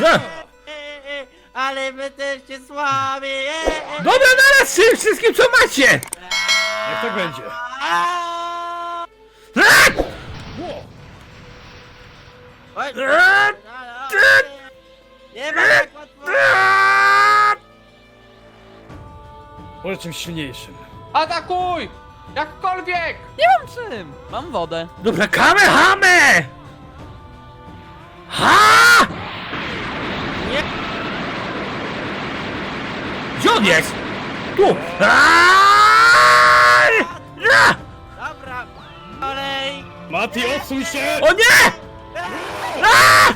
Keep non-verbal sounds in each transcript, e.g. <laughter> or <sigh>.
Nie. E, e, Ale my też się słabi! E, e. Dobra, naraz się wszystkim co macie! Jak tak będzie? A! A! Ło! Oj, A! no, no, Nie ma tak łatwo! Może czymś silniejszym. Atakuj! Jakkolwiek! Mam czym? Mam wodę. Dobra, kamehame! Ha! Nie. Gdzie on jest? Tu! Aaaa! Ja! Dobra, kolej! Mati, odsuń się! O nie! Aaaa!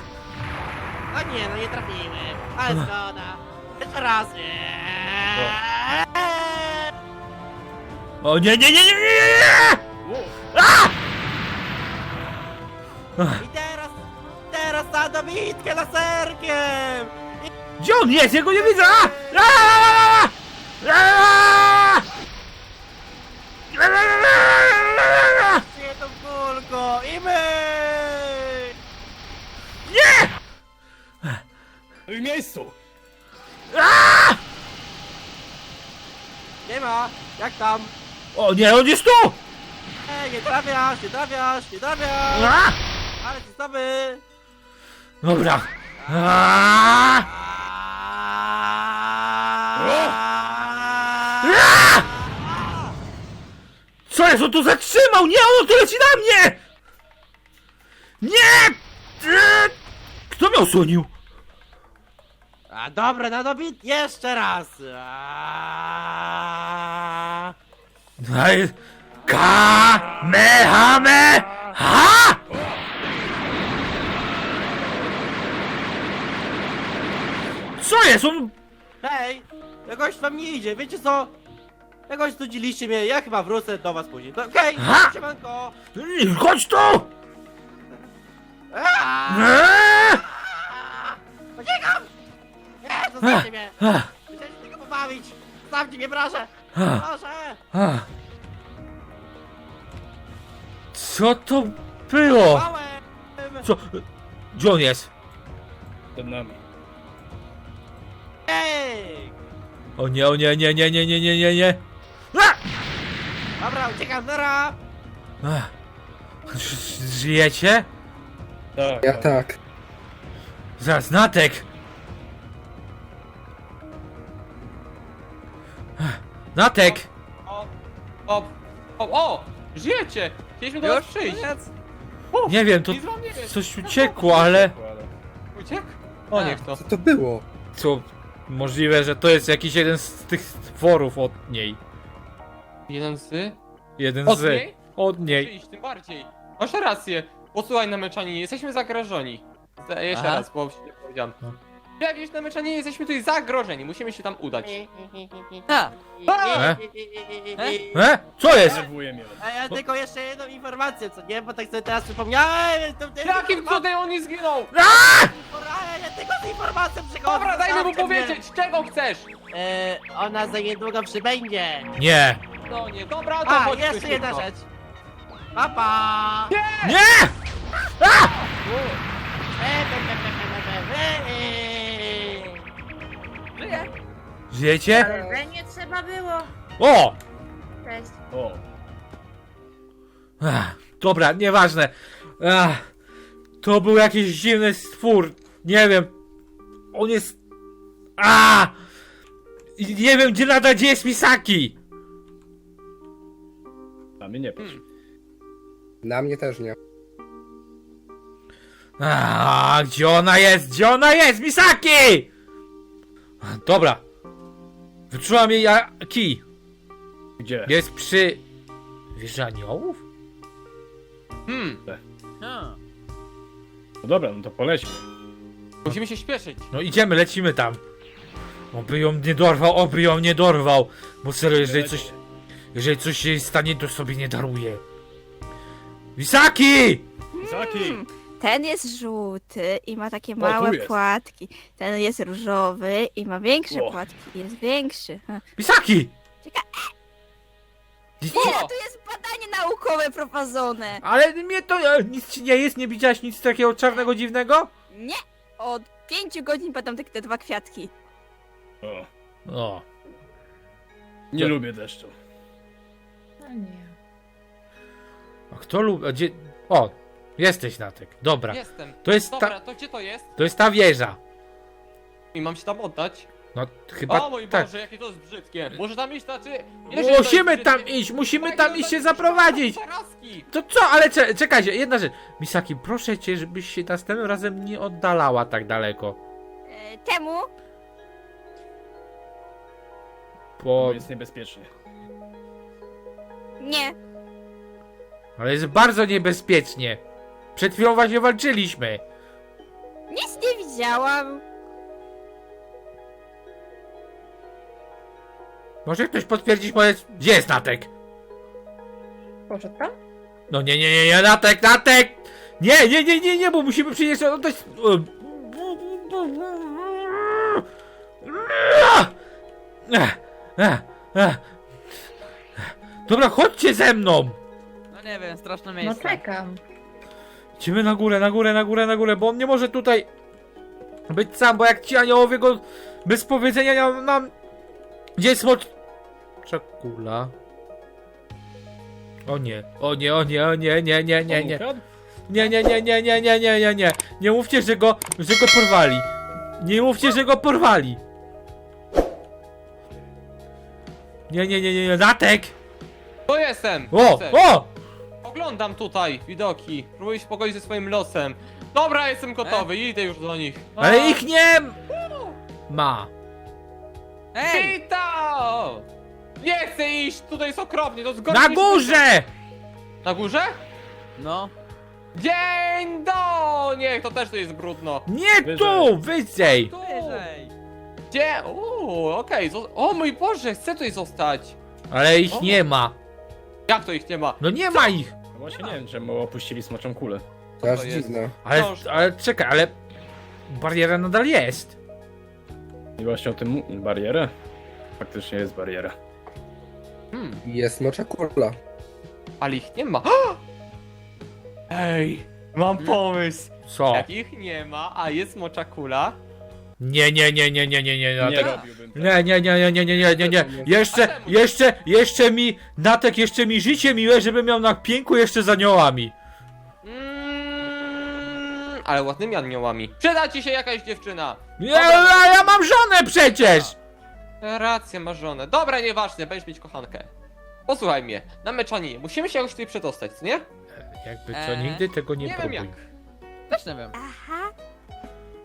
O nie, no nie trafimy. Ale zgoda. Jeszcze raz. Eee. O nie, nie, nie, nie, nie, nie, nie! A! Na dobitkę laserkiem! Gdzie on jest? Ja go nie widzę! A! A! A! A! Nie tą kulką i my! Nie! W miejscu! A! Nie ma, jak tam? O nie, on jest tu! Ej, nie trafiasz, nie trafiasz, nie trafiasz! A! Ale ci stopy! Dobra. Co jest? On tu zatrzymał! Nie, on tu leci na mnie! Nie! Kto mnie osłonił? A dobra, na dobit jeszcze raz! A... Daj- Kamehame! Ha! Co jest? On... Hej! Jakoś wam nie idzie, wiecie co? Jakoś studziliście mnie, ja chyba wrócę do was później. To Okej, Ha! siemanko! Chodź tu! Aaa! Eee! Uciekam! Nie, zostawcie mnie! Chcę się tylko pobawić! Zostawcie mnie, proszę! Proszę! A. Co to było? Małem! Co? Gdzie on jest? Przed nami. Ej! O nie, o nie, nie, nie, nie, nie, nie, nie, nie. A! Dobra, uciekam, zera! A. Ż- Żyjecie? Tak. Ja tak. Zaraz, Natek! Natek! O, o, o, o! Żyjecie! Chcieliśmy do was przyjść! Koniec? Uf, Nie wiem, to nic wam nie jest. coś uciekło, ale... Uciekł? O, niech to. Co to było? Co? Możliwe, że to jest jakiś jeden z tych stworów od niej. Jeden z... Jeden Od z... niej? Od niej. Przyjść, tym bardziej. Masz rację. Posłuchaj na meczaninie, jesteśmy zagrożeni. Jeszcze Aha. raz, bo się nie powiedziałem. No. Jak wiesz, na meczaninie jesteśmy tutaj zagrożeni, musimy się tam udać. A, E? E? Co jest? Denerwuje mnie. A ja tylko jeszcze jedną informację, co nie? Bo tak sobie teraz przypomniałem! To, to, Jakim cudem on nie zginął? Ale ja tylko z informacją przychodzę! Dobra, dajmy mu zostawcie mnie. powiedzieć, czego chcesz? E, ona za niedługo przybędzie! Nie! No nie, dobra, to A, chodźmy jeszcze jedna szybko. rzecz! Papa! Nie! E, pe, pe, pe, pe, pe, pe, e. żyję. Żyjecie? Ale nie trzeba było. O! Cześć. O, Ach, dobra, nieważne. Ach, to był jakiś dziwny stwór. Nie wiem. On jest. A! I Nie wiem, gdzie nada, gdzie jest Misaki. na mnie nie patrz. Na mnie też nie. A, gdzie ona jest? Gdzie ona jest? Misaki! Dobra. Wyczułam jej a- kij. Gdzie? Jest przy. Wieży aniołów? Hmm, A. No dobra, no to polećmy. musimy się śpieszyć. No idziemy, lecimy tam. Oby ją nie dorwał, oby ją nie dorwał. Bo serio, jeżeli coś. Jeżeli coś się jej stanie, to sobie nie daruje. Misaki! Izaki! Ten jest żółty i ma takie tu małe jest. płatki. Ten jest różowy i ma większe O. płatki. Jest większy. Ha. Misaki! Czekaj. Nie, tu jest badanie naukowe prowadzone. Ale mnie to e, nic ci nie jest, nie widziałaś nic takiego czarnego dziwnego? Nie, od pięciu godzin badam te, te dwa kwiatki. O, O. nie To- lubię deszczu. No nie. A kto lubi... a Gdzie... O, jesteś Natek. Dobra. Jestem. To jest Dobra, ta... to gdzie to jest? To jest ta wieża. I mam się tam oddać? No chyba o mój tak. Boże, jakie to jest brzydkie. Może tam iść, znaczy... Musimy tam iść, musimy tam iść się zaprowadzić. Zarazki. To co? Ale cze czekajcie, jedna rzecz. Misaki, proszę cię, żebyś się następnym razem nie oddalała tak daleko. E, temu Bo... Bo jest niebezpiecznie. nie. Ale jest bardzo niebezpiecznie. Przed chwilą właśnie walczyliśmy. Nic nie widziałam. Może ktoś potwierdzić moje... Gdzie jest Natek? Poszedł tam? No nie, nie, nie, nie, Natek, Natek! Nie, nie, nie, nie, nie, bo musimy przyjść oddać... Dobra, chodźcie ze mną! No nie wiem, straszne No miejsce. czekam. Idziemy na górę, na górę, na górę, na górę, bo on nie może tutaj być sam, bo jak ci aniołowie go bez powiedzenia nam... nam... Gdzie jest moc... Czekula? O nie, o nie, o nie, o nie, nie, nie, nie, nie. Nie, nie, nie, nie, nie, nie, nie, nie, nie. Nie mówcie, że go, że go porwali. Nie mówcie, że go porwali. Nie, nie, nie, nie, nie, Natek! To jestem. O, o! Oglądam tutaj widoki. Próbuję się pogodzić ze swoim losem. Dobra, jestem gotowy, idę już do nich. Ale ich nie ma. Ej! Wito! Nie chcę iść, tutaj jest okropnie, to jest Na górze! Na górze? No. Dzień do! Nie, to też tu jest brudno. Nie Wyżej. tu, wyżej. Tu! Wyżej. Gdzie? Uuu, okej. zo- O mój Boże, chcę tutaj zostać. Ale ich O. nie ma. Jak to ich nie ma? No nie ma ich. No właśnie nie wiem, czemu opuścili smoczą kulę. To aż jest? dziwne. Ale, ale czekaj, ale bariera nadal jest. I właśnie o tym mu- barierę? Faktycznie jest bariera. Hmm, Jest mocza kula. ale ich nie ma. <gasps> Ej, mam pomysł. Co? Jak ich nie ma, a jest mocza kula. Nie, nie, nie, nie, nie, nie, nie, Nie robiłbym tego. Nie, nie, nie, nie, nie, nie, nie, nie, nie. Jeszcze, jeszcze, jeszcze mi, Natek, jeszcze mi życie miłe, żeby miał na pięku jeszcze z aniołami. Mm, ale ładnymi aniołami. Przyda ci się jakaś dziewczyna. Nie, ja, ja mam żonę przecież! Racja, masz żonę. Dobra, nieważne, będziesz mieć kochankę. Posłuchaj mnie, na meczaninie musimy się jakoś tutaj przedostać, co nie? Jakby co, Eee, nigdy tego nie, Nie wiem próbuj. jak. Też nie wiem. Aha.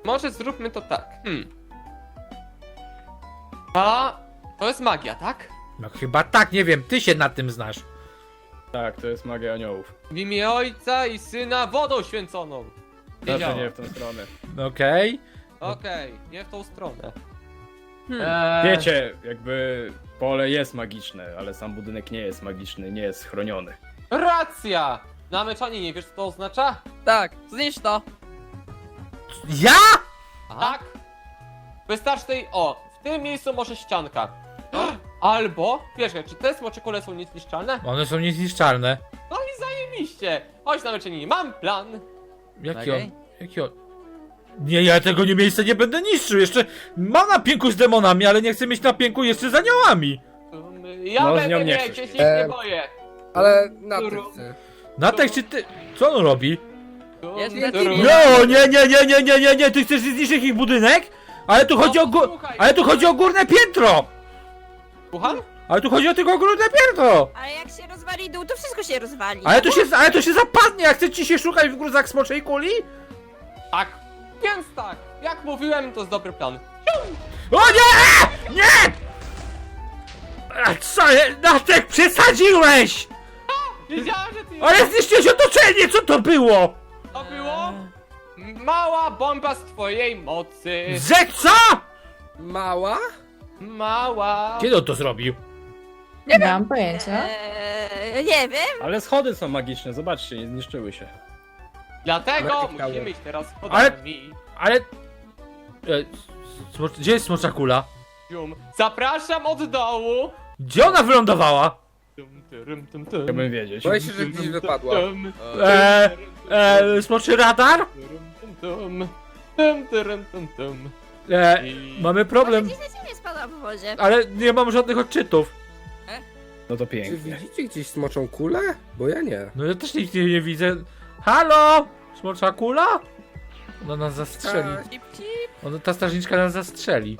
Może zróbmy to tak. Hmm. A to jest magia, tak? No chyba tak, nie wiem, ty się na tym znasz. Tak, to jest magia aniołów. W imię ojca i syna wodą święconą. Nie Znaczy działa. nie w tą stronę. Okej? Okej, nie w tą stronę. Hmm. Eee, Wiecie, jakby pole jest magiczne, ale sam budynek nie jest magiczny, nie jest chroniony. Racja! Na meczaninie, wiesz co to oznacza? Tak, zniszcz to. Ja? Tak? Wystarczy tej, o, w tym miejscu może ścianka. <gasps> Albo, wiesz, czy te smoczekule są niezniszczalne? One są niezniszczalne. No i zajebiście! Chodź na meczaninie, mam plan! Jaki Okej. on? Jaki on? Nie, ja tego nie miejsca nie będę niszczył. Jeszcze mam na pięku z demonami, ale nie chcę mieć na pięku jeszcze z aniołami. Um, Ja No, z nią będę nie mieć, chcesz jeśli mieć. nie boję. Ale na tym Duru. chcę. Natek, czy ty... Co on robi? No, nie, nie, nie, nie, nie, nie, nie, ty chcesz zniszczyć ich budynek? Ale tu chodzi o gó... Ale tu chodzi o górne piętro! Słucham? Ale tu chodzi o tylko górne piętro! Ale jak się rozwali dół, to wszystko się rozwali. Ale to się, ale to się zapadnie, jak chce ci się szukać w gruzach smoczej kuli? Tak. Więc tak, jak mówiłem, to jest dobry plan. O nie! Nie! A co, je- Natek, przesadziłeś! Wiedziałem, że ty... Ale zniszczyłeś otoczenie, co? To było? Mała bomba z twojej mocy. Że co? Mała? Mała. Kiedy on to zrobił? Nie mam pojęcia. Eee, nie wiem. Ale schody są magiczne, zobaczcie, nie zniszczyły się. Dlatego musimy iść teraz Ale- schodami. Ale... E, smocz... Gdzie jest smocza kula? Zium. Zapraszam od dołu. Gdzie ona wylądowała? Tum, tyrym, tum, tum. Chciałbym wiedzieć. Boję się, że gdzieś wypadła. Tum, E, e, smoczy radar? tyrym, tum, tum. Tum, tyrym, tum, tum. E, I- mamy problem, gdzieś na ziemię spadła w wozie. ale nie mam żadnych odczytów. No to Czy pięknie. widzicie gdzieś smoczą kulę? Bo ja nie. No ja też nic nie, nie widzę. Halo? Smocza kula? Ona nas zastrzeli. Cip, cip. Ona, ta strażniczka nas zastrzeli.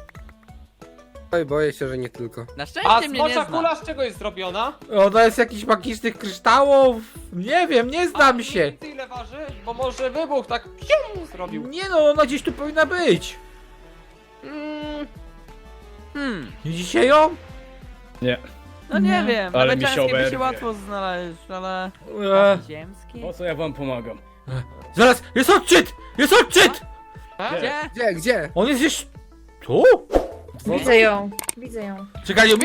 Oj, boję się, że nie tylko. Na A szczęście mnie nie smocza zna. kula z czego jest zrobiona? Ona jest jakichś magicznych kryształów? Nie wiem, nie A znam mniej się. więcej ile waży? Bo może wybuch tak pium zrobił. Nie no, ona gdzieś tu powinna być. Mm, Hmm. Widzicie ją? Nie. No nie Nie. wiem, Ale ale mi się ciężkie by oberwie. się łatwo znaleźć, ale... E, Ziemskie? Po co ja wam pomagam? zaraz, jest odczyt! Jest odczyt! e? Gdzie? Gdzie, gdzie? On jest gdzieś... Tu? Widzę ją. Widzę ją. Czekaj, ją...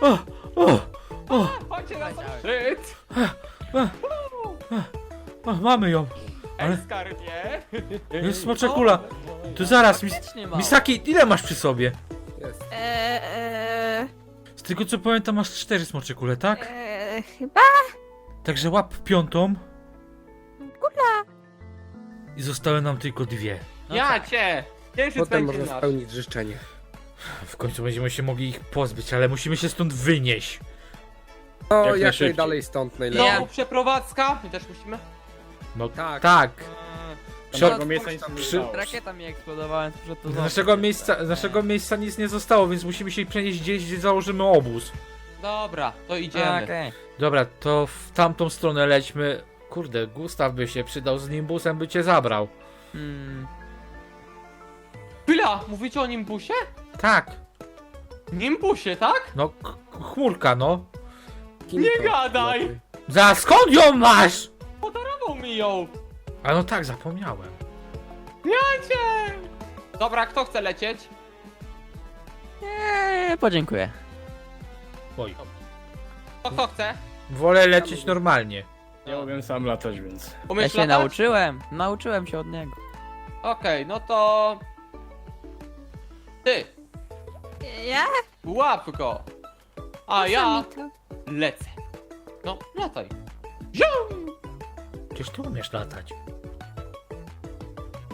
O, o, o, Chodźcie na szczyt! o, mamy ją. Ale- Ej, skarbie! Jest smocza kula. To zaraz, mis Faktycznie ma. Misaki, ile masz przy sobie? Jest. Eee, eee, Z tego co pamiętam masz cztery smocze kule, tak? eee, chyba Także łap piątą. I zostały nam tylko dwie. No Ja tak. cię! Księżyc Potem będzie można nasz. spełnić życzenie. W końcu będziemy się mogli ich pozbyć, ale musimy się stąd wynieść. No, Jak jak, najszybciej. najdalej stąd najlepiej. Znowu przeprowadzka? My też musimy? No Tak. tak. Eee, Przy- Tego miejsca nic nie przy- zostało. Rakieta mi eksplodowała, więc muszę to Z naszego miejsca, z naszego miejsca nic nie zostało, więc musimy się przenieść gdzieś, gdzie założymy obóz. Dobra, to idziemy. Okej. Dobra, to w tamtą stronę lećmy. Kurde, Gustaw by się przydał z nimbusem, by cię zabrał. Hmm. Chwila! Mówicie o Nimbusie? Tak. Nimbusie, tak? No, k- chmurka, no. Kim Nie to? gadaj! Lepiej. Za skąd ją masz? Darował mi ją! A no tak, zapomniałem. Jacie! Dobra, kto chce lecieć? Eee, podziękuję. Oj. Kto, kto chce? Wolę lecieć normalnie. Ja umiem sam latać, więc. Ja Umiesz się latać? nauczyłem. Nauczyłem się od niego. Okej, no to... Ty, ja? łap go! A ja lecę. No, lataj. Przecież ty umiesz latać.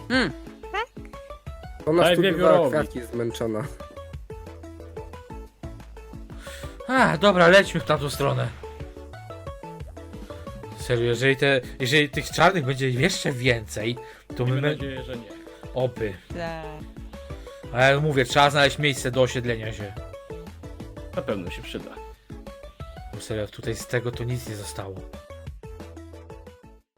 Hmm. Ona Daj studiowała wiewiórowi. kwiatki zmęczona. A, dobra, lećmy w tamtą stronę. Serio, jeżeli, te, jeżeli tych czarnych będzie jeszcze więcej, to my... Miejmy my nadzieję, że nie. oby. Tak. Ale mówię, trzeba znaleźć miejsce do osiedlenia się. Na pewno się przyda. Bo serio, tutaj z tego to nic nie zostało.